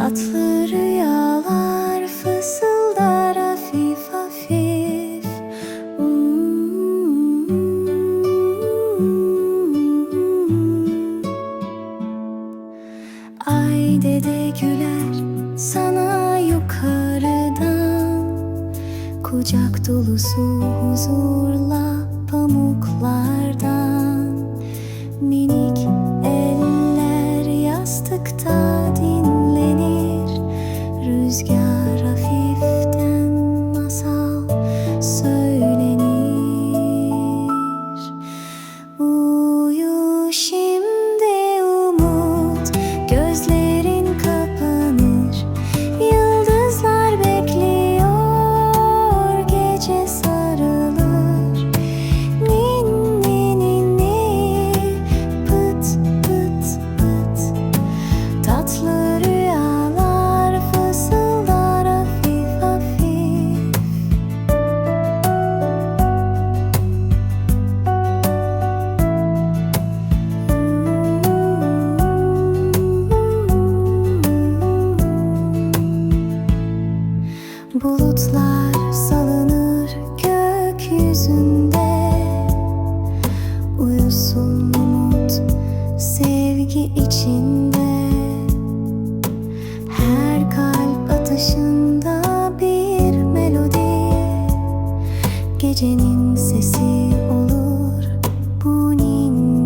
Tatlı rüyalar fısıldar hafif hafif. Hmm. Ay dede güler sana yukarıdan. Kucak dolusu huzurla Bulutlar salınır gökyüzünde. Uyusun umut sevgi içinde. Her kalp atışında bir melodi. Gecenin sesi olur bu ninni.